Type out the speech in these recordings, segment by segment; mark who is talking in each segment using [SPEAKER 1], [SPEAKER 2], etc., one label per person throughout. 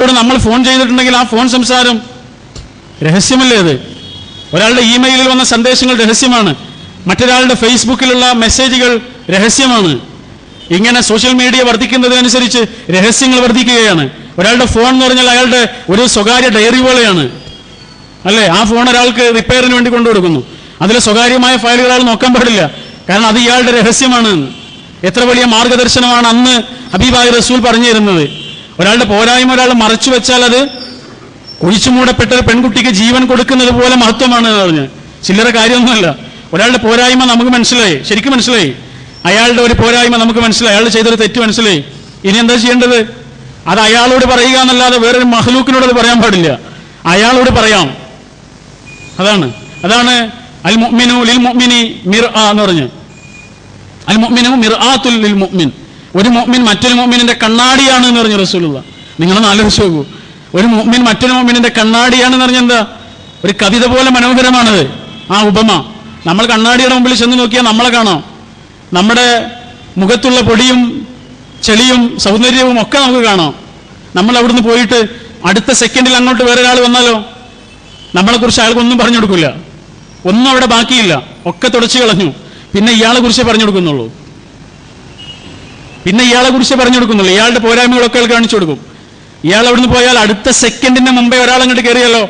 [SPEAKER 1] ഇവിടെ നമ്മൾ ഫോൺ ചെയ്തിട്ടുണ്ടെങ്കിൽ ആ ഫോൺ സംസാരം രഹസ്യമല്ലേ അത്? ഒരാളുടെ ഇമെയിലിൽ വന്ന സന്ദേശങ്ങൾ രഹസ്യമാണ്. മറ്റൊരാളുടെ ഫേസ്ബുക്കിലുള്ള മെസ്സേജുകൾ രഹസ്യമാണ്. ഇങ്ങനെ സോഷ്യൽ മീഡിയ വർദ്ധിക്കുന്നതിനനുസരിച്ച് രഹസ്യങ്ങൾ വർദ്ധിക്കുകയാണ്. ഒരാളുടെ ഫോൺ എന്ന് പറഞ്ഞാൽ അയാളുടെ ഒരു സ്വകാര്യ ഡയറി പോലെയാണ്. അല്ലേ? ആ ഫോൺ ഒരാൾക്ക് റിപ്പയറിന് വേണ്ടി കൊണ്ടു കൊടുക്കുന്നു. അതിലെ സ്വകാര്യമായ ഫയലുകൾ അയാൾ നോക്കാൻ പാടില്ല. കാരണം അത് ഇയാളുടെ രഹസ്യമാണ് എത്ര വലിയ മാർഗദർശനമാണ് അന്ന് ഹബീബായി റസൂൽ പറഞ്ഞു തരുന്നത് ഒരാളുടെ പോരായ്മ ഒരാൾ മറച്ചു വെച്ചാൽ അത് ഒഴിച്ചു മൂടപ്പെട്ട പെൺകുട്ടിക്ക് ജീവൻ കൊടുക്കുന്നത് പോലെ മഹത്വമാണ് എന്ന് പറഞ്ഞ്. ചില്ലറ കാര്യമൊന്നുമല്ല. ഒരാളുടെ പോരായ്മ നമുക്ക് മനസ്സിലായി. ശരിക്കും മനസ്സിലായി. അയാളുടെ ഒരു പോരായ്മ നമുക്ക് മനസ്സിലായി. അയാൾ ചെയ്തൊരു തെറ്റ് മനസ്സിലായി. ഇനി എന്താ ചെയ്യേണ്ടത്? അത് അയാളോട് പറയുക എന്നല്ലാതെ വേറൊരു മഹലൂക്കിനോട് അത് പറയാൻ പാടില്ല. അയാളോട് പറയാം. അതാണ്. അതാണ് അൽ മുഅ്മിനു ലിൽ മുഅ്മിനി മിർ എന്ന് പറഞ്ഞ്. അൽ മുഅ്മിനു മിർആത്തുൽ ലിൽ മുഅ്മിൻ ഒരു മുഅ്മിൻ മറ്റൊരു മുഅ്മിനിന്റെ കണ്ണാടിയാണ് എന്ന് പറഞ്ഞു റസൂലുള്ള. നിങ്ങളൊന്ന് ആലോചിച്ച് നോക്കൂ. ഒരു മുഅ്മിൻ മറ്റൊരു കണ്ണാടിയാണ് എന്ന് പറഞ്ഞ എന്താ? ഒരു കവിത പോലെ മനോഹരമാണത് ആ ഉപമ. നമ്മൾ കണ്ണാടിയുടെ മുമ്പിൽ ചെന്ന് നോക്കിയാൽ നമ്മളെ കാണാം. നമ്മുടെ മുഖത്തുള്ള പൊടിയും ചെളിയും സൗന്ദര്യവും ഒക്കെ നമുക്ക് കാണാം. നമ്മൾ അവിടുന്ന് പോയിട്ട് അടുത്ത സെക്കൻഡിൽ അങ്ങോട്ട് വേറെ ഒരാൾ വന്നാലോ നമ്മളെക്കുറിച്ച് അയാൾക്കൊന്നും പറഞ്ഞു കൊടുക്കില്ല. ഒന്നും അവിടെ ബാക്കിയില്ല. ഒക്കെ തുടച്ചു കളഞ്ഞു. പിന്നെ ഇയാളെ കുറിച്ച് പറഞ്ഞു കൊടുക്കുന്നുള്ളൂ. പിന്നെ ഇയാളെ കുറിച്ച് പറഞ്ഞു കൊടുക്കുന്നുള്ളൂ ഇയാളുടെ പോരായ്മകളൊക്കെ അയാൾ കാണിച്ചു കൊടുക്കും. ഇയാൾ അവിടുന്ന് പോയാൽ അടുത്ത സെക്കൻഡിന്റെ മുമ്പേ ഒരാൾ അങ്ങോട്ട് കയറിയല്ലോ.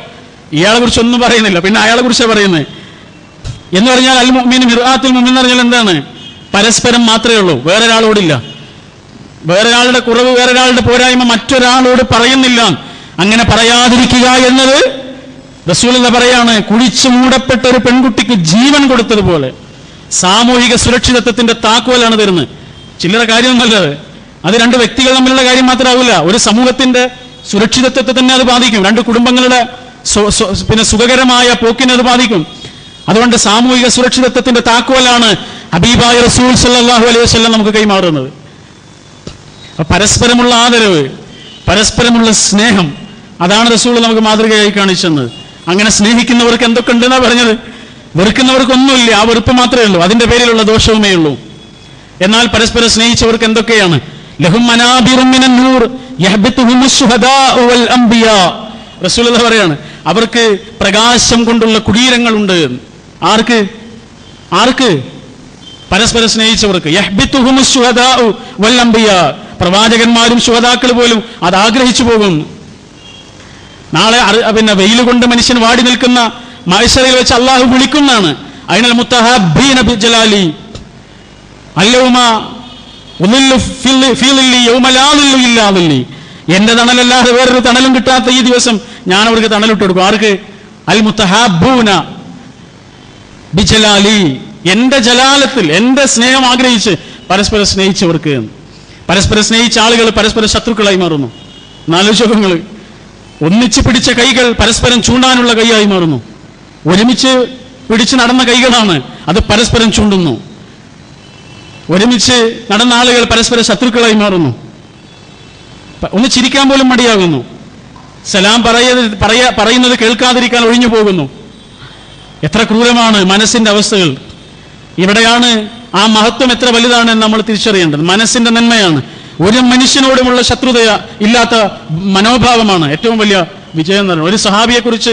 [SPEAKER 1] ഇയാളെ കുറിച്ച് ഒന്നും പറയുന്നില്ല. പിന്നെ അയാളെ കുറിച്ച് പറയുന്നത് എന്ന് പറഞ്ഞാൽ അൽ മുഅ്മിൻ മിർആത്തുൽ മുഅ്മിൻ എന്ന് പറഞ്ഞാൽ എന്താണ്? പരസ്പരം മാത്രമേ ഉള്ളൂ. വേറെ ഒരാളോടില്ല വേറൊരാളുടെ കുറവ് വേറൊരാളുടെ പോരായ്മ മറ്റൊരാളോട് പറയുന്നില്ല. അങ്ങനെ പറയാതിരിക്കുക എന്നത് റസൂൽ എന്ന് പറയാണ്. കുഴിച്ചു മൂടപ്പെട്ട ഒരു പെൺകുട്ടിക്ക് ജീവൻ കൊടുത്തതുപോലെ. സാമൂഹിക സുരക്ഷിതത്വത്തിന്റെ താക്കോലാണ് തരുന്നത്. ചില്ലറ കാര്യമൊന്നുമല്ലത് അത്. രണ്ട് വ്യക്തികൾ തമ്മിലുള്ള കാര്യം മാത്രമാവില്ല. ഒരു സമൂഹത്തിന്റെ സുരക്ഷിതത്വത്തെ തന്നെ അത് ബാധിക്കും. രണ്ട് കുടുംബങ്ങളുടെ പിന്നെ സുഖകരമായ പോക്കിനെ അത് ബാധിക്കും. അതുകൊണ്ട് സാമൂഹിക സുരക്ഷിതത്വത്തിന്റെ താക്കോലാണ് ഹബീബായ റസൂൽ സല്ലാഹു അലൈഹി വസല്ലം നമുക്ക് കൈമാറുന്നത്. പരസ്പരമുള്ള ആദരവ് പരസ്പരമുള്ള സ്നേഹം അതാണ് റസൂൾ നമുക്ക് മാതൃകയായി കാണിച്ചത്. അങ്ങനെ സ്നേഹിക്കുന്നവർക്ക് എന്തൊക്കെ ഉണ്ടെന്നാ പറഞ്ഞത്? വെറുക്കുന്നവർക്കൊന്നുമില്ല. ആ വെറുപ്പ് മാത്രമേ ഉള്ളൂ. അതിന്റെ പേരിലുള്ള ദോഷവുമേ ഉള്ളൂ. എന്നാൽ പരസ്പരം സ്നേഹിച്ചവർക്ക് എന്തൊക്കെയാണ്? പറയാണ് അവർക്ക് പ്രകാശം കൊണ്ടുള്ള കുടീരങ്ങളുണ്ട്. ആർക്ക്? ആർക്ക്? പരസ്പരം സ്നേഹിച്ചവർക്ക്. പ്രവാചകന്മാരും ശുഹദാക്കൾ പോലും അത് ആഗ്രഹിച്ചു പോകും. നാളെ പിന്നെ വെയിൽ കൊണ്ട് മനുഷ്യൻ വാടി നിൽക്കുന്ന മത്സരയിൽ വെച്ച് അള്ളാഹു വിളിക്കുന്നതാണ്. അതിനാൽ മുത്തഹബീന ബിജലാലി. എന്റെ തണലല്ലാതെ വേറൊരു തണലും കിട്ടാത്ത ഈ ദിവസം ഞാൻ അവർക്ക് തണലിട്ട് കൊടുക്കും. ആർക്ക്? അൽ മുത്തഹാബൂന ബിജലാലി എന്റെ ജലാലത്തിൽ എന്റെ സ്നേഹം ആഗ്രഹിച്ച് പരസ്പരം സ്നേഹിച്ചവർക്ക്. പരസ്പരം സ്നേഹിച്ച ആളുകൾ പരസ്പരം ശത്രുക്കളായി മാറുന്നു. നാലോചകങ്ങൾ ഒന്നിച്ച് പിടിച്ച കൈകൾ പരസ്പരം ചൂണ്ടാനുള്ള കൈയായി മാറുന്നു. ഒരുമിച്ച് പിടിച്ച് നടന്ന കൈകളാണ് അത് പരസ്പരം ചൂണ്ടുന്നു. ഒരുമിച്ച് നടന്ന ആളുകൾ പരസ്പര ശത്രുക്കളായി മാറുന്നു. ഒന്ന് ചിരിക്കാൻ പോലും മടിയാകുന്നു. സലാം പറയ പറയ പറയുന്നത് കേൾക്കാതിരിക്കാൻ ഒഴിഞ്ഞു പോകുന്നു. എത്ര ക്രൂരമാണ് മനസ്സിന്റെ അവസ്ഥകൾ. ഇവിടെയാണ് ആ മഹത്വം എത്ര വലുതാണെന്ന് നമ്മൾ തിരിച്ചറിയേണ്ടത്. മനസ്സിന്റെ നന്മയാണ്. ഒരു മനുഷ്യനോടുമുള്ള ശത്രുത ഇല്ലാത്ത മനോഭാവമാണ് ഏറ്റവും വലിയ വിജയം എന്ന് പറയുന്നത്. ഒരു സഹാബിയെ കുറിച്ച്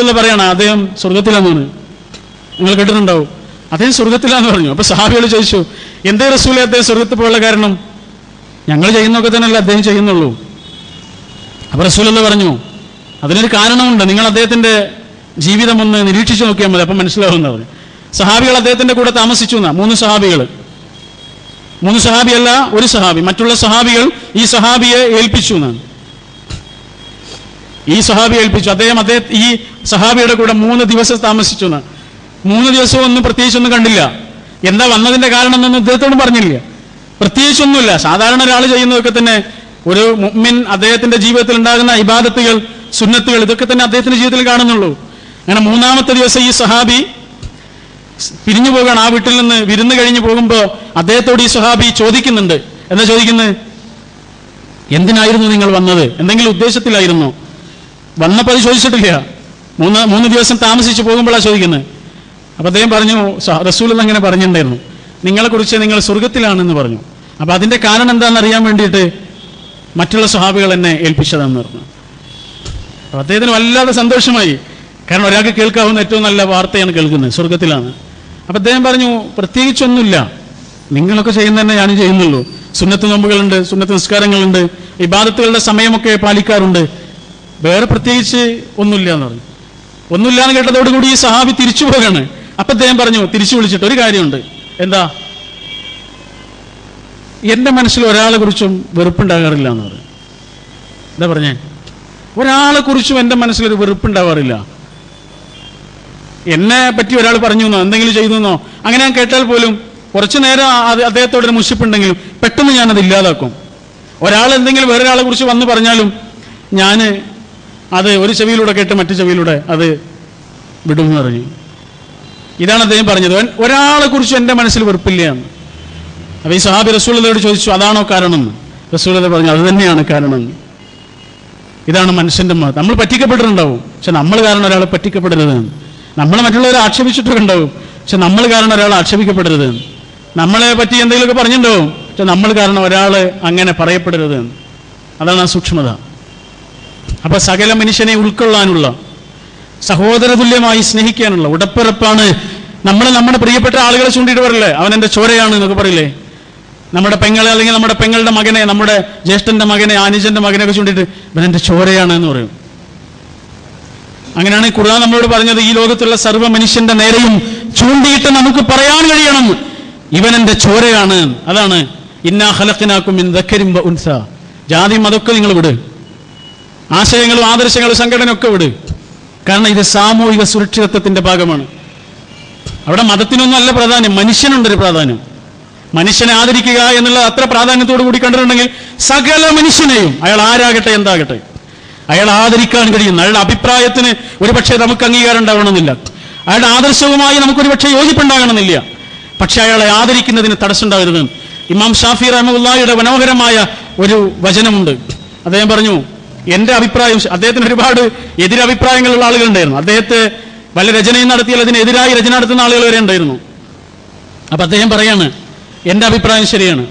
[SPEAKER 1] എന്ന് പറയണം അദ്ദേഹം സ്വർഗത്തിലെന്നാണ് നിങ്ങൾ കേട്ടിട്ടുണ്ടാവും. അദ്ദേഹം സ്വർഗത്തിലാന്ന് പറഞ്ഞു. അപ്പൊ സഹാബികൾ ചോദിച്ചു എന്തേ റസൂലെ അദ്ദേഹം സ്വർഗത്തിൽ പോയുള്ള കാരണം? ഞങ്ങൾ ചെയ്യുന്നൊക്കെ തന്നെയല്ല അദ്ദേഹം ചെയ്യുന്നുള്ളൂ. അപ്പൊ റസൂലുള്ള പറഞ്ഞു അതിനൊരു കാരണമുണ്ട്. നിങ്ങൾ അദ്ദേഹത്തിന്റെ ജീവിതം ഒന്ന് നിരീക്ഷിച്ചു നോക്കിയാൽ മതി. അപ്പം മനസ്സിലാവുന്ന പറഞ്ഞു സഹാബികൾ അദ്ദേഹത്തിന്റെ കൂടെ താമസിച്ചു എന്നാ മൂന്ന് സഹാബികൾ മൂന്ന് സഹാബിയല്ല ഒരു സഹാബി. മറ്റുള്ള സഹാബികൾ ഈ സഹാബിയെ ഏൽപ്പിച്ചു എന്നാണ്. ഈ സഹാബി ഏൽപ്പിച്ചു. അദ്ദേഹം അദ്ദേഹം ഈ സഹാബിയുടെ കൂടെ മൂന്ന് ദിവസം താമസിച്ചു എന്നാണ്. മൂന്ന് ദിവസവും ഒന്നും പ്രത്യേകിച്ചൊന്നും കണ്ടില്ല. എന്താ വന്നതിന്റെ കാരണം എന്നൊന്നും അദ്ദേഹത്തോട് പറഞ്ഞില്ല. പ്രത്യേകിച്ചൊന്നുമില്ല. സാധാരണ ഒരാൾ ചെയ്യുന്നതൊക്കെ തന്നെ ഒരു മുമ്മിൻ അദ്ദേഹത്തിന്റെ ജീവിതത്തിൽ ഉണ്ടാകുന്ന ഇബാദത്തുകൾ സുന്നത്തുകൾ ഇതൊക്കെ തന്നെ അദ്ദേഹത്തിന്റെ ജീവിതത്തിൽ കാണുന്നുള്ളൂ. അങ്ങനെ മൂന്നാമത്തെ ദിവസം ഈ സഹാബി പിരിഞ്ഞു പോകാണ്. ആ വീട്ടിൽ നിന്ന് വിരുന്ന് കഴിഞ്ഞു പോകുമ്പോൾ അദ്ദേഹത്തോട് ഈ സഹാബി ചോദിക്കുന്നുണ്ട്. എന്താ ചോദിക്കുന്നത് എന്തിനായിരുന്നു നിങ്ങൾ വന്നത്? എന്തെങ്കിലും ഉദ്ദേശത്തിലായിരുന്നു? വന്നപ്പോൾ അത് ചോദിച്ചിട്ടില്ല. മൂന്ന് മൂന്ന് ദിവസം താമസിച്ച് പോകുമ്പോഴാണ് ചോദിക്കുന്നത് അപ്പൊ അദ്ദേഹം പറഞ്ഞു റസൂൽ അങ്ങനെ പറഞ്ഞിട്ടുണ്ടായിരുന്നു. നിങ്ങളെ കുറിച്ച് നിങ്ങൾ സ്വർഗത്തിലാണെന്ന് പറഞ്ഞു. അപ്പൊ അതിന്റെ കാരണം എന്താണെന്ന് അറിയാൻ വേണ്ടിയിട്ട് മറ്റുള്ള സ്വഹാബികൾ എന്നെ ഏൽപ്പിച്ചതെന്ന് പറഞ്ഞു. അപ്പൊ അദ്ദേഹത്തിന് വല്ലാതെ സന്തോഷമായി. കാരണം ഒരാൾക്ക് കേൾക്കാവുന്ന ഏറ്റവും നല്ല വാർത്തയാണ് കേൾക്കുന്നത് സ്വർഗത്തിലാണ് അപ്പൊ അദ്ദേഹം പറഞ്ഞു പ്രത്യേകിച്ചൊന്നുമില്ല. നിങ്ങളൊക്കെ ചെയ്യുന്ന തന്നെ ഞാനും ചെയ്യുന്നുള്ളൂ. സുന്നത്ത് നോമ്പുകളുണ്ട് സുന്നത്ത് നിസ്കാരങ്ങളുണ്ട് ഇബാദത്തുകളുടെ സമയമൊക്കെ പാലിക്കാറുണ്ട്. വേറെ പ്രത്യേകിച്ച് ഒന്നുമില്ല എന്ന് പറഞ്ഞു. ഒന്നുമില്ല എന്ന് കേട്ടതോടുകൂടി ഈ സഹാബി തിരിച്ചു പോകാണ് അപ്പൊ അദ്ദേഹം പറഞ്ഞു തിരിച്ചു വിളിച്ചിട്ട് ഒരു കാര്യമുണ്ട്. എന്താ? എന്റെ മനസ്സിൽ ഒരാളെ കുറിച്ചും വെറുപ്പുണ്ടാകാറില്ല എന്ന് പറഞ്ഞു. എന്താ പറഞ്ഞേ? ഒരാളെ കുറിച്ചും എന്റെ മനസ്സിലൊരു വെറുപ്പുണ്ടാവാറില്ല എന്നെ പറ്റി ഒരാൾ പറഞ്ഞു എന്നോ എന്തെങ്കിലും ചെയ്തു എന്നോ അങ്ങനെ ഞാൻ കേട്ടാൽ പോലും കുറച്ചു നേരം അദ്ദേഹത്തോടൊരു മുഷിപ്പുണ്ടെങ്കിലും പെട്ടെന്ന് ഞാനത് ഇല്ലാതാക്കും. ഒരാൾ എന്തെങ്കിലും വേറൊരാളെ കുറിച്ച് വന്നു പറഞ്ഞാലും ഞാൻ അത് ഒരു ചെവിയിലൂടെ കേട്ട് മറ്റു ചെവിയിലൂടെ അത് വിടുമെന്ന് പറഞ്ഞു. ഇതാണ് അദ്ദേഹം പറഞ്ഞത്. ഒരാളെ കുറിച്ച് എന്റെ മനസ്സിൽ വെറുപ്പില്ല എന്ന് അപ്പൊ ഈ സഹാബി റസൂലതയോട് ചോദിച്ചു അതാണോ കാരണം? റസൂലത പറഞ്ഞു അത് തന്നെയാണ് കാരണം. ഇതാണ് മനുഷ്യന്റെ മതം നമ്മൾ പറ്റിക്കപ്പെട്ടിട്ടുണ്ടാവും. പക്ഷെ നമ്മൾ കാരണം ഒരാളെ പറ്റിക്കപ്പെടരുത്. നമ്മൾ മറ്റുള്ളവരെ ആക്ഷേപിച്ചിട്ടൊക്കെ ഉണ്ടാവും പക്ഷെ നമ്മൾ കാരണം ഒരാൾ ആക്ഷേപിക്കപ്പെടരുത്. നമ്മളെ പറ്റി എന്തെങ്കിലുമൊക്കെ പറഞ്ഞിട്ടുണ്ടാവും പക്ഷെ നമ്മൾ കാരണം ഒരാൾ അങ്ങനെ പറയപ്പെടരുത്. അതാണ് ആ സൂക്ഷ്മത. അപ്പൊ സകല മനുഷ്യനെ ഉൾക്കൊള്ളാനുള്ള സഹോദരതുല്യമായി സ്നേഹിക്കാനുള്ള ഉടപ്പിറപ്പാണ് നമ്മൾ നമ്മുടെ പ്രിയപ്പെട്ട ആളുകളെ ചൂണ്ടിയിട്ട് പറയില്ലേ? അവൻ എന്റെ ചോരയാണ് എന്നൊക്കെ പറയില്ലേ? നമ്മുടെ പെങ്ങളെ അല്ലെങ്കിൽ നമ്മുടെ പെങ്ങളുടെ മകനെ നമ്മുടെ ജ്യേഷ്ഠന്റെ മകനെ അനുജന്റെ മകനെ ഒക്കെ ചൂണ്ടിയിട്ട് ഇവൻ എന്റെ ചോരയാണ് എന്ന് പറയും. അങ്ങനെയാണ് ഖുർആൻ നമ്മളോട് പറഞ്ഞത് ഈ ലോകത്തുള്ള സർവ മനുഷ്യന്റെ നേരെയും ചൂണ്ടിയിട്ട് നമുക്ക് പറയാൻ കഴിയണം. ഇവൻ എന്റെ ചോരയാണ്. അതാണ് ഇന്നാ ഹലക്കിനാക്കും ഇൻ ഉൻസ. ജാതിയും അതൊക്കെ നിങ്ങൾ വിട്. ആശയങ്ങളും ആദർശങ്ങളും സംഘടനയൊക്കെ വിട്. കാരണം ഇത് സാമൂഹിക സുരക്ഷിതത്വത്തിന്റെ ഭാഗമാണ്. അവിടെ മതത്തിനൊന്നും അല്ല പ്രാധാന്യം മനുഷ്യനുണ്ടൊരു പ്രാധാന്യം. മനുഷ്യനെ ആദരിക്കുക എന്നുള്ള അത്ര പ്രാധാന്യത്തോടു കൂടി കണ്ടിട്ടുണ്ടെങ്കിൽ സകല മനുഷ്യനെയും അയാൾ ആരാകട്ടെ എന്താകട്ടെ. അയാൾ ആദരിക്കാൻ കഴിയുന്ന. അയാളുടെ അഭിപ്രായത്തിന് ഒരുപക്ഷെ നമുക്ക് അംഗീകാരം ഉണ്ടാവണമെന്നില്ല. അയാളുടെ ആദർശവുമായി നമുക്കൊരു പക്ഷേ യോജിപ്പുണ്ടാകണമെന്നില്ല. പക്ഷെ അയാളെ ആദരിക്കുന്നതിന് തടസ്സമുണ്ടാകരുത് ഇമാം ഷാഫി റഹമുല്ലായുടെ മനോഹരമായ ഒരു വചനമുണ്ട്. അദ്ദേഹം പറഞ്ഞു എന്റെ അഭിപ്രായം അദ്ദേഹത്തിന് ഒരുപാട് എതിരഭിപ്രായങ്ങളുള്ള ആളുകളുണ്ടായിരുന്നു. അദ്ദേഹത്തെ വല്ല രചനയും നടത്തിയാൽ അതിനെതിരായി രചന നടത്തുന്ന ആളുകൾ വരെ ഉണ്ടായിരുന്നു. അപ്പൊ അദ്ദേഹം പറയാണ് എന്റെ അഭിപ്രായം ശരിയാണ്.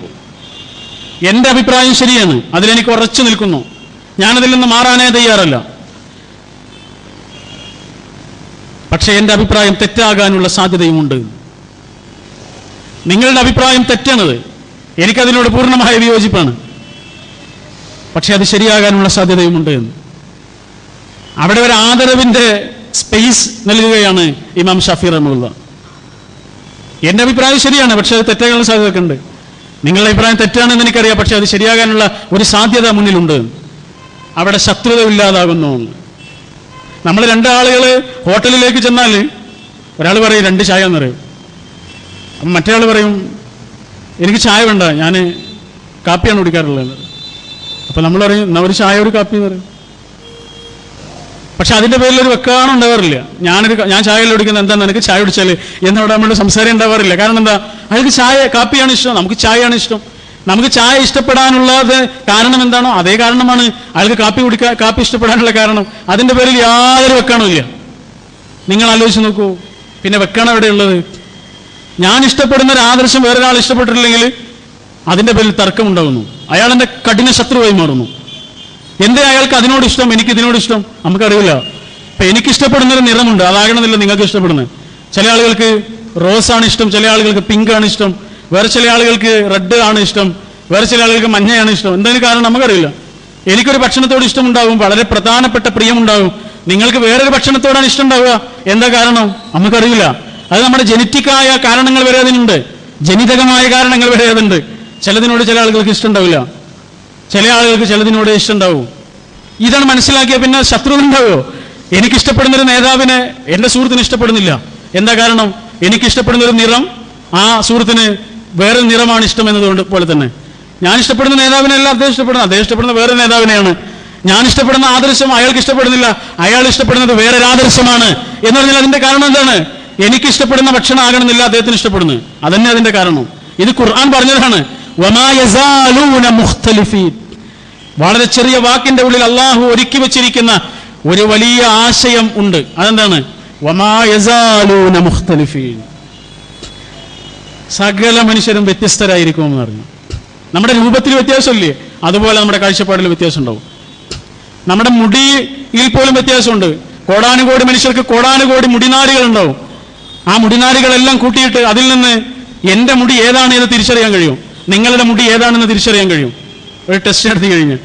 [SPEAKER 1] എന്റെ അഭിപ്രായം ശരിയാണ്. അതിലെനിക്ക് ഉറച്ചു നിൽക്കുന്നു. ഞാനതിൽ നിന്ന് മാറാനേ തയ്യാറല്ല. പക്ഷേ എന്റെ അഭിപ്രായം തെറ്റാകാനുള്ള സാധ്യതയുമുണ്ട്. നിങ്ങളുടെ അഭിപ്രായം തെറ്റാണത്. എനിക്കതിനോട് പൂർണമായ വിയോജിപ്പാണ്. പക്ഷെ അത് ശരിയാകാനുള്ള സാധ്യതയുമുണ്ട് എന്ന്. അവിടെ ഒരു ആദരവിന്റെ സ്പേസ് നൽകുകയാണ് ഇമാം ഷഫീർ റഹ്മുള്ള എന്റെ അഭിപ്രായം ശരിയാണ് പക്ഷെ അത് തെറ്റാകാനുള്ള സാധ്യതയൊക്കെ ഉണ്ട്. നിങ്ങളുടെ അഭിപ്രായം തെറ്റാണെന്ന് എനിക്കറിയാം പക്ഷെ അത് ശരിയാകാനുള്ള ഒരു സാധ്യത മുന്നിലുണ്ട്. അവിടെ ശത്രുത ഇല്ലാതാകുന്നു. നമ്മൾ രണ്ടാളുകൾ ഹോട്ടലിലേക്ക് ചെന്നാൽ ഒരാൾ പറയും രണ്ട് ചായ എന്ന് പറയും. മറ്റേ ആൾ പറയും എനിക്ക് ചായ വേണ്ട ഞാൻ കാപ്പിയാണ് കുടിക്കാറുള്ളത്. അപ്പം നമ്മൾ പറയും ഒരു ചായ ഒരു കാപ്പി എന്ന് പറയും. പക്ഷെ അതിന്റെ പേരിൽ ഒരു വെക്കാണം ഉണ്ടാവാറില്ല. ഞാനൊരു ഞാൻ ചായ കുടിക്കുന്നത് എന്താ നിനക്ക് ചായ കുടിച്ചാൽ എന്നവിടെ നമ്മുടെ സംസാരം ഉണ്ടാവാറില്ല. കാരണം എന്താ? അയാൾക്ക് ചായ കാപ്പിയാണ് ഇഷ്ടം നമുക്ക് ചായയാണ് ഇഷ്ടം. നമുക്ക് ചായ ഇഷ്ടപ്പെടാനുള്ള കാരണം എന്താണോ അതേ കാരണമാണ് അയാൾക്ക് കാപ്പി കുടിക്കാൻ കാപ്പി ഇഷ്ടപ്പെടാനുള്ള കാരണം. അതിന്റെ പേരിൽ യാതൊരു വെക്കാണോ ഇല്ല. നിങ്ങൾ ആലോചിച്ച് നോക്കൂ. പിന്നെ വെക്കണം എവിടെയുള്ളത്? ഞാൻ ഇഷ്ടപ്പെടുന്ന ഒരു ആദർശം വേറൊരാൾ ഇഷ്ടപ്പെട്ടിട്ടില്ലെങ്കിൽ അതിന്റെ പേരിൽ തർക്കമുണ്ടാകുന്നു അയാൾ എന്റെ കഠിന ശത്രുവായി മാറുന്നു. എന്തേ അയാൾക്ക് അതിനോട് ഇഷ്ടം? എനിക്ക് ഇതിനോട് ഇഷ്ടം? നമുക്കറിയില്ല. ഇപ്പം എനിക്ക് ഇഷ്ടപ്പെടുന്ന ഒരു നിറമുണ്ട്. അതാകണമെന്നില്ല നിങ്ങൾക്ക് ഇഷ്ടപ്പെടുന്നത്. ചില ആളുകൾക്ക് റോസ് ആണ് ഇഷ്ടം. ചില ആളുകൾക്ക് പിങ്ക് ആണ് ഇഷ്ടം. വേറെ ചില ആളുകൾക്ക് റെഡ് ആണ് ഇഷ്ടം. വേറെ ചില ആളുകൾക്ക് മഞ്ഞയാണ് ഇഷ്ടം. എന്തെങ്കിലും കാരണം നമുക്കറിയില്ല. എനിക്കൊരു ഭക്ഷണത്തോട് ഇഷ്ടമുണ്ടാകും വളരെ പ്രധാനപ്പെട്ട പ്രിയമുണ്ടാകും നിങ്ങൾക്ക് വേറൊരു ഭക്ഷണത്തോടാണ് ഇഷ്ടം ഉണ്ടാവുക എന്താ കാരണം? നമുക്കറിയില്ല. അത് നമ്മുടെ ജനറ്റിക്കായ കാരണങ്ങൾ വരെ അതിനുണ്ട്. ജനിതകമായ കാരണങ്ങൾ വരെ അതുണ്ട് ചിലതിനോട് ചില ആളുകൾക്ക് ഇഷ്ടമുണ്ടാവില്ല. ചില ആളുകൾക്ക് ചിലതിനോട് ഇഷ്ടമുണ്ടാവും. ഇതാണ് മനസ്സിലാക്കിയ പിന്നെ ശത്രുത ഉണ്ടാവുമോ എനിക്ക് ഇഷ്ടപ്പെടുന്ന ഒരു നേതാവിനെ എന്റെ സുഹൃത്തിന് ഇഷ്ടപ്പെടുന്നില്ല. എന്താ കാരണം? എനിക്ക് ഇഷ്ടപ്പെടുന്ന ഒരു നിറം ആ സുഹൃത്തിന് വേറെ നിറമാണ് ഇഷ്ടം എന്നതുകൊണ്ട് പോലെ തന്നെ. ഞാൻ ഇഷ്ടപ്പെടുന്ന നേതാവിനെയല്ല അദ്ദേഹം ഇഷ്ടപ്പെടുന്നത്. അദ്ദേഹം ഇഷ്ടപ്പെടുന്ന വേറെ നേതാവിനെയാണ്. ഞാൻ ഇഷ്ടപ്പെടുന്ന ആദർശം അയാൾക്ക് ഇഷ്ടപ്പെടുന്നില്ല. അയാൾ ഇഷ്ടപ്പെടുന്നത് വേറെ ആദർശമാണ്. എന്ന് പറഞ്ഞാൽ അതിന്റെ കാരണം എന്താണ്? എനിക്ക് ഇഷ്ടപ്പെടുന്ന ഭക്ഷണം ആകണമെന്നില്ല അദ്ദേഹത്തിന് ഇഷ്ടപ്പെടുന്നത്. അതന്നെ അതിന്റെ കാരണം. ഇത് ഖുർആൻ പറഞ്ഞതാണ്. വളരെ ചെറിയ വാക്കിന്റെ ഉള്ളിൽ അള്ളാഹു ഒരുക്കി വെച്ചിരിക്കുന്ന ഒരു വലിയ ആശയം ഉണ്ട്. അതെന്താണ്? സകല മനുഷ്യരും വ്യത്യസ്തരായിരിക്കും എന്ന് പറഞ്ഞു. നമ്മുടെ രൂപത്തിൽ വ്യത്യാസമില്ലേ? അതുപോലെ നമ്മുടെ കാഴ്ചപ്പാടിൽ വ്യത്യാസം ഉണ്ടാവും നമ്മുടെ മുടിയിൽ പോലും വ്യത്യാസമുണ്ട്. കോടാനുകോടി മനുഷ്യർക്ക് കോടാനുകോടി മുടിനാരുകൾ ഉണ്ടാവും ആ മുടിനാരുകളെല്ലാം കൂട്ടിയിട്ട് അതിൽ നിന്ന് എന്റെ മുടി ഏതാണ് എന്ന് തിരിച്ചറിയാൻ കഴിയും. നിങ്ങളുടെ മുടി ഏതാണെന്ന് തിരിച്ചറിയാൻ കഴിയും. ഒരു ടെസ്റ്റ് നടത്തി കഴിഞ്ഞ്.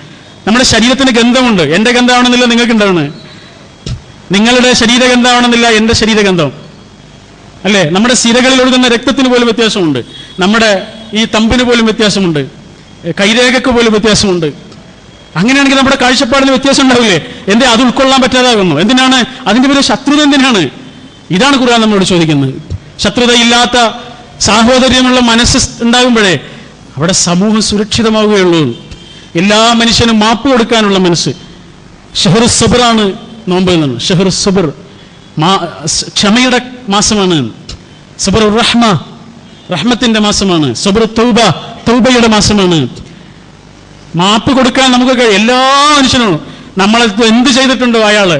[SPEAKER 1] നമ്മുടെ ശരീരത്തിന് ഗന്ധമുണ്ട്. എന്റെ ഗന്ധമാണെന്നില്ല നിങ്ങൾക്ക് ഉണ്ടാവുന്നത് നിങ്ങളുടെ ശരീരഗന്ധമാണെന്നില്ല എന്റെ ശരീരഗന്ധം. അല്ലേ? നമ്മുടെ സിരകളിൽ ഒഴുകുന്ന രക്തത്തിന് പോലും വ്യത്യാസമുണ്ട്. നമ്മുടെ ഈ തമ്പിന് പോലും വ്യത്യാസമുണ്ട്. കൈരേഖക്ക് പോലും വ്യത്യാസമുണ്ട്. അങ്ങനെയാണെങ്കിൽ നമ്മുടെ കാഴ്ചപ്പാടിന് വ്യത്യാസം ഉണ്ടാവില്ലേ? എന്തേ അത് ഉൾക്കൊള്ളാൻ പറ്റാതാകുന്നു. എന്തിനാണ്? അതിന്റെ പേര് ശത്രുത എന്തിനാണ്? ഇതാണ് ഖുർആൻ നമ്മളോട് ചോദിക്കുന്നത്. ശത്രുതയില്ലാത്ത സാഹോദര്യമുള്ള മനസ്സ് ഉണ്ടാകുമ്പോഴേ അവിടെ സമൂഹം സുരക്ഷിതമാവുകയുള്ളൂ. എല്ലാ മനുഷ്യനും മാപ്പ് കൊടുക്കാനുള്ള മനസ്സ്. ഷെഹറു സബറാണ് നോമ്പ് എന്നാണ് ഷെഹറു സബർ ക്ഷമയുടെ മാസമാണ്. സബർ റഹ്മ റഹ്മത്തിന്റെ മാസമാണ്. സബറു തൗബ തൗബയുടെ മാസമാണ്. മാപ്പ് കൊടുക്കാൻ നമുക്ക് എല്ലാ മനുഷ്യനും നമ്മൾ എന്ത് ചെയ്തിട്ടുണ്ടോ അയാൾ?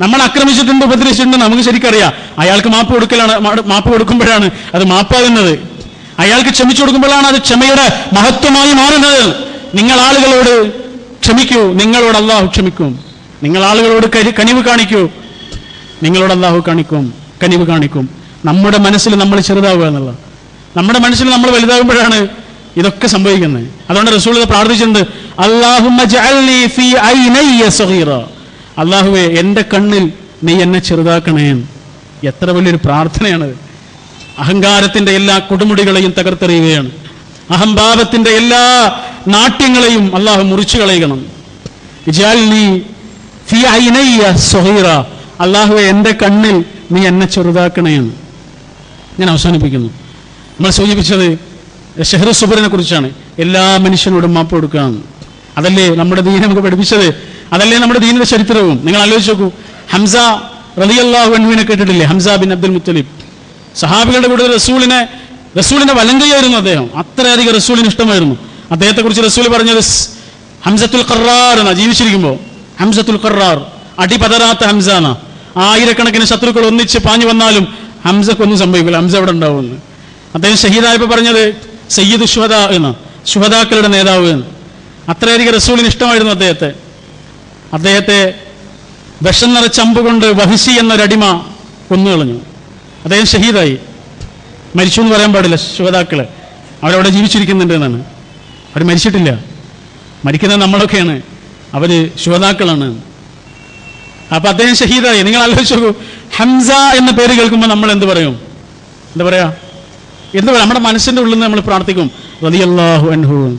[SPEAKER 1] നമ്മൾ ആക്രമിച്ചിട്ടുണ്ട് ഉപദ്രവിച്ചിട്ടുണ്ട് നമുക്ക് ശരിക്കറിയാം. അയാൾക്ക് മാപ്പ് കൊടുക്കലാണ് മാപ്പ് കൊടുക്കുമ്പോഴാണ് അത് മാപ്പാകുന്നത്. അയാൾക്ക് ക്ഷമിച്ചു കൊടുക്കുമ്പോഴാണ് അത് ക്ഷമയുടെ മഹത്വമായി മാറുന്നത്. നിങ്ങൾ ആളുകളോട് ക്ഷമിക്കൂ. നിങ്ങളോട് അള്ളാഹു ക്ഷമിക്കും. നിങ്ങൾ ആളുകളോട് കനിവ് കാണിക്കൂ. നിങ്ങളോട് അള്ളാഹു കാണിക്കും. കനിവ് കാണിക്കും. നമ്മുടെ മനസ്സിൽ നമ്മൾ ചെറുതാവുക എന്നുള്ളത്. നമ്മുടെ മനസ്സിൽ നമ്മൾ വലുതാകുമ്പോഴാണ് ഇതൊക്കെ സംഭവിക്കുന്നത്. അതുകൊണ്ട് റസൂൾ പ്രാർത്ഥിച്ചിട്ടുണ്ട് അള്ളാഹുവെ എന്റെ കണ്ണിൽ നീ എന്നെ ചെറുതാക്കണേ. എത്ര വലിയൊരു പ്രാർത്ഥനയാണത്. അഹങ്കാരത്തിന്റെ എല്ലാ കൊടുമുടികളെയും തകർത്തെറിയുകയാണ്. അഹംഭാവത്തിന്റെ എല്ലാ നാട്യങ്ങളെയും അള്ളാഹു മുറിച്ചു കളയണം. അള്ളാഹു എന്റെ കണ്ണിൽ നീ എന്നെ ചെറുതാക്കണേ എന്ന് ഞാൻ അവസാനിപ്പിക്കുന്നു. നമ്മൾ സൂചിപ്പിച്ചത് ഷെഹ്റു സുബറിനെ കുറിച്ചാണ്. എല്ലാ മനുഷ്യനോടും മാപ്പ് കൊടുക്കാം അതല്ലേ നമ്മുടെ ദീന നമുക്ക് പഠിപ്പിച്ചത്? അതല്ലേ നമ്മുടെ ദീനിന്റെ ചരിത്രവും? നിങ്ങൾ ആലോചിച്ച് നോക്കൂ. ഹംസ റളിയല്ലാഹു അൻവിനെ കേട്ടിട്ടില്ലേ? Hamza bin Abdul Muttalib. സഹാബികളുടെ കൂടെ റസൂളിനെ റസൂലിന്റെ വലങ്കയായിരുന്നു അദ്ദേഹം. അത്രയധികം റസൂലിന് ഇഷ്ടമായിരുന്നു. അദ്ദേഹത്തെ കുറിച്ച് റസൂൽ പറഞ്ഞത് ഹംസത്തുൽ ഖറാർ എന്നാ ജീവിച്ചിരിക്കുമ്പോൾ ഹംസത്തുൽ ഖറാർ അടിപതരാത്ത ഹംസ എന്നാ. ആയിരക്കണക്കിന് ശത്രുക്കൾ ഒന്നിച്ച് പാഞ്ഞു വന്നാലും ഹംസക്കൊന്നും സംഭവിക്കില്ല. ഹംസ അവിടെ ഉണ്ടാവുമെന്ന്. അദ്ദേഹം ഷഹീദായപ്പോൾ പറഞ്ഞത് സയ്യിദ് ശുഹദ എന്ന് ശുഹദാക്കളുടെ നേതാവ് എന്ന്. അത്രയധികം റസൂലിന് ഇഷ്ടമായിരുന്നു അദ്ദേഹത്തെ. അദ്ദേഹത്തെ വിഷം നിറച്ചമ്പുകൊണ്ട് വഹിസി എന്നൊരടിമ കൊന്നുകളഞ്ഞു. അദ്ദേഹം ഷഹീദായി. മരിച്ചു എന്ന് പറയാൻ പാടില്ല ശുഭതാക്കൾ അവരവിടെ ജീവിച്ചിരിക്കുന്നുണ്ട് എന്നാണ്. അവർ മരിച്ചിട്ടില്ല. മരിക്കുന്നത് നമ്മളൊക്കെയാണ്. അവർ ശുഹതാക്കളാണ് അപ്പോൾ അദ്ദേഹം ഷഹീദായി. നിങ്ങൾ ആലോചിച്ച് ഹംസ എന്ന പേര് കേൾക്കുമ്പോൾ നമ്മൾ എന്ത് പറയും? എന്താ പറയുക എന്ത് പറയാം? നമ്മുടെ മനസ്സിന്റെ ഉള്ളിൽ നിന്ന് നമ്മൾ പ്രാർത്ഥിക്കും. റളിയല്ലാഹു അൻഹു.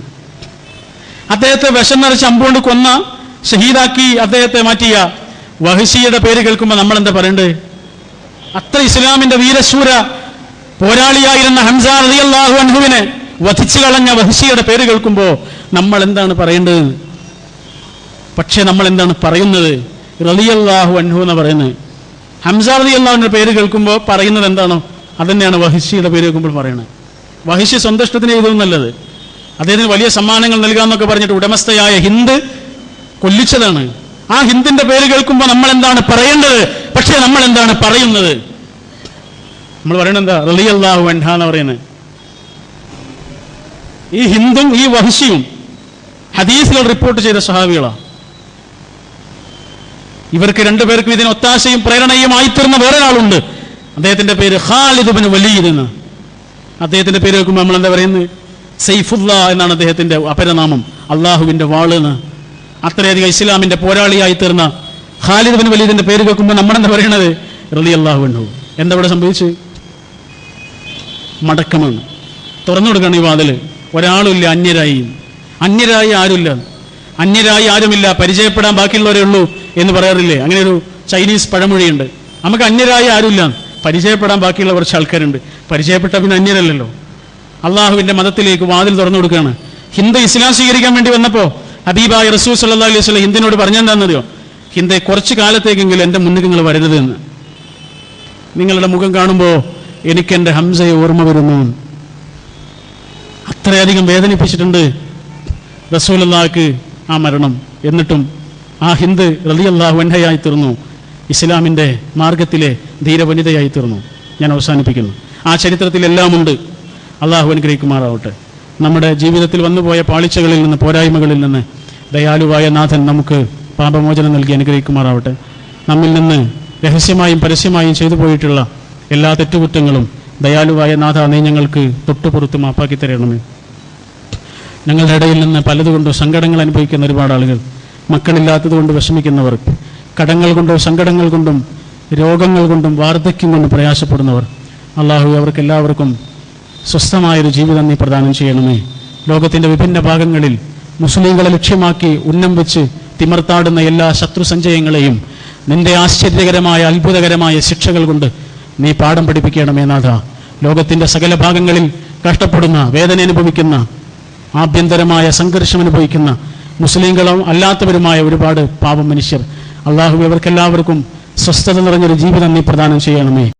[SPEAKER 1] അദ്ദേഹത്തെ വിഷം നിറച്ച് അമ്പുകൊണ്ട് കൊന്ന ഷഹീദാക്കി അദ്ദേഹത്തെ മാറ്റിയ വഹശിയുടെ പേര് കേൾക്കുമ്പോൾ നമ്മൾ എന്താ പറയണ്ടേ? അത്ര ഇസ്ലാമിന്റെ വീരശൂര പോരാളിയായിരുന്ന ഹംസ റളിയല്ലാഹു അൻഹുവിനെ വധിച്ചു കളഞ്ഞ വഹിഷിയുടെ പേര് കേൾക്കുമ്പോൾ നമ്മൾ എന്താണ് പറയേണ്ടത്? പക്ഷെ നമ്മൾ എന്താണ് പറയുന്നത്? റളിയല്ലാഹു അൻഹു എന്ന് പറയുന്നത്. ഹംസ റളിയല്ലാഹുവിന്റെ പേര് കേൾക്കുമ്പോൾ പറയുന്നത് എന്താണോ അതന്നെയാണ് വഹിഷിയുടെ പേര് കേൾക്കുമ്പോൾ പറയുന്നത് വഹിഷി സ്വന്തം ഇഷ്ടത്തിന് നല്ലത്. അദ്ദേഹത്തിന് വലിയ സമ്മാനങ്ങൾ നൽകാമെന്നൊക്കെ പറഞ്ഞിട്ട് ഉടമസ്ഥയായ ഹിന്ദ് കൊല്ലിച്ചതാണ്. ആ ഹിന്ദിന്റെ പേര് കേൾക്കുമ്പോൾ നമ്മൾ എന്താണ് പറയേണ്ടത്? പക്ഷേ നമ്മൾ എന്താണ് പറയുന്നത്? നമ്മൾ പറയുന്നത് എന്താ? റളിയല്ലാഹു അൻഹ എന്ന് പറയുന്നത്. ഈ ഹിന്ദും ഈ വഹിഷിയും ഹദീസുകൾ റിപ്പോർട്ട് ചെയ്ത സഹാബികളാണ് ഇവർക്ക് രണ്ടുപേർക്കും ഇതിന് ഒത്താശയും പ്രേരണയുമായി തീർന്ന വേറൊരാളുണ്ട്. അദ്ദേഹത്തിന്റെ പേര് ഖാലിദ് ബിൻ വലീദ് എന്ന്. അദ്ദേഹത്തിന്റെ പേര് വെക്കുമ്പോൾ നമ്മൾ എന്താ പറയുന്നത്? സെയ്ഫുല്ല എന്നാണ് അദ്ദേഹത്തിന്റെ അപരനാമം. അള്ളാഹുവിന്റെ വാൾ എന്ന്. അത്രയധികം ഇസ്ലാമിന്റെ പോരാളിയായി തീർന്ന ഖാലിദ് ബിൻ വലീദിന്റെ പേര് കേൾക്കുമ്പോൾ നമ്മളെന്താ പറയണത്? റലി അള്ളാഹു അൻഹു. എന്താ ഇവിടെ സംഭവിച്ചു? മടക്കമാണ്. തുറന്നു കൊടുക്കണം ഈ വാതിൽ. ഒരാളുമില്ല അന്യരായി. അന്യരായി ആരുമില്ല. അന്യരായി ആരുമില്ല. പരിചയപ്പെടാൻ ബാക്കിയുള്ളവരേ ഉള്ളൂ എന്ന് പറയാറില്ലേ? അങ്ങനെ ഒരു ചൈനീസ് പഴമൊഴിയുണ്ട്. നമുക്ക് അന്യരായി ആരുമില്ല. പരിചയപ്പെടാൻ ബാക്കിയുള്ള കുറച്ച് ആൾക്കാരുണ്ട്. പരിചയപ്പെട്ട പിന്നെ അന്യരല്ലല്ലോ. അള്ളാഹുവിന്റെ മതത്തിലേക്ക് വാതിൽ തുറന്നു കൊടുക്കുകയാണ് ഹിന്ദു ഇസ്ലാം സ്വീകരിക്കാൻ വേണ്ടി വന്നപ്പോൾ ഹബീബായ റസൂസ് അല്ലാ അലൈഹി സ്വലം ഹിന്ദിനോട് പറഞ്ഞെന്താണെന്നറിയോ? ഹിന്ദെ കുറച്ച് കാലത്തേക്കെങ്കിലും എന്റെ മുന്നിൽ നിങ്ങൾ വരരുത് എന്ന്. നിങ്ങളുടെ മുഖം കാണുമ്പോൾ എന്റെ ഹംസയെ ഓർമ്മ വരുന്നു. അത്രയധികം വേദനിപ്പിച്ചിട്ടുണ്ട് റസൂലല്ലാക്ക് ആ മരണം. എന്നിട്ടും ആ ഹിന്ദ് റലിയല്ലാഹു വൻഹയായി തീർന്നു. ഇസ്ലാമിന്റെ മാർഗത്തിലെ ധീരവനിതയായി തീർന്നു. ഞാൻ അവസാനിപ്പിക്കുന്നു. ആ ഉണ്ട് അള്ളാഹു അനുഗ്രഹിക്കുമാറാവട്ടെ. നമ്മുടെ ജീവിതത്തിൽ വന്നുപോയ പാളിച്ചകളിൽ നിന്ന് പോരായ്മകളിൽ നിന്ന് ദയാലുവായ നാഥൻ നമുക്ക് പാപമോചനം നൽകി അനുഗ്രഹിക്കുമാറാവട്ടെ. നമ്മിൽ നിന്ന് രഹസ്യമായും പരസ്യമായും ചെയ്തു പോയിട്ടുള്ള എല്ലാ തെറ്റുകുറ്റങ്ങളും ദയാലുവായ നാഥ നീ ഞങ്ങൾക്ക് തൊട്ടുപുറത്ത് മാപ്പാക്കി തരണമേ. ഞങ്ങളുടെ ഇടയിൽ നിന്ന് പലതുകൊണ്ടും സങ്കടങ്ങൾ അനുഭവിക്കുന്ന ഒരുപാട് ആളുകൾ മക്കളില്ലാത്തത് കൊണ്ട് വിഷമിക്കുന്നവർ കടങ്ങൾ കൊണ്ടോ സങ്കടങ്ങൾ കൊണ്ടും രോഗങ്ങൾ കൊണ്ടും വാർദ്ധക്യം കൊണ്ടും പ്രയാസപ്പെടുന്നവർ അള്ളാഹു അവർക്ക് എല്ലാവർക്കും സ്വസ്ഥമായൊരു ജീവിതം നീ പ്രദാനം ചെയ്യണമേ. ലോകത്തിന്റെ വിഭിന്ന ഭാഗങ്ങളിൽ മുസ്ലിങ്ങളെ ലക്ഷ്യമാക്കി ഉന്നം വെച്ച് തിമർത്താടുന്ന എല്ലാ ശത്രു സഞ്ചയങ്ങളെയും നിന്റെ ആശ്ചര്യകരമായ അത്ഭുതകരമായ ശിക്ഷകൾ കൊണ്ട് നീ പാഠം പഠിപ്പിക്കണമേ നാഥ. ലോകത്തിന്റെ സകല ഭാഗങ്ങളിൽ കഷ്ടപ്പെടുന്ന വേദന അനുഭവിക്കുന്ന ആഭ്യന്തരമായ സംഘർഷം അനുഭവിക്കുന്ന മുസ്ലിങ്ങളും അല്ലാത്തവരുമായ ഒരുപാട് പാപം മനുഷ്യർ. അള്ളാഹു ഇവർക്കെല്ലാവർക്കും സ്വസ്ഥത നിറഞ്ഞൊരു ജീവിതം നീ പ്രദാനം ചെയ്യണമേ.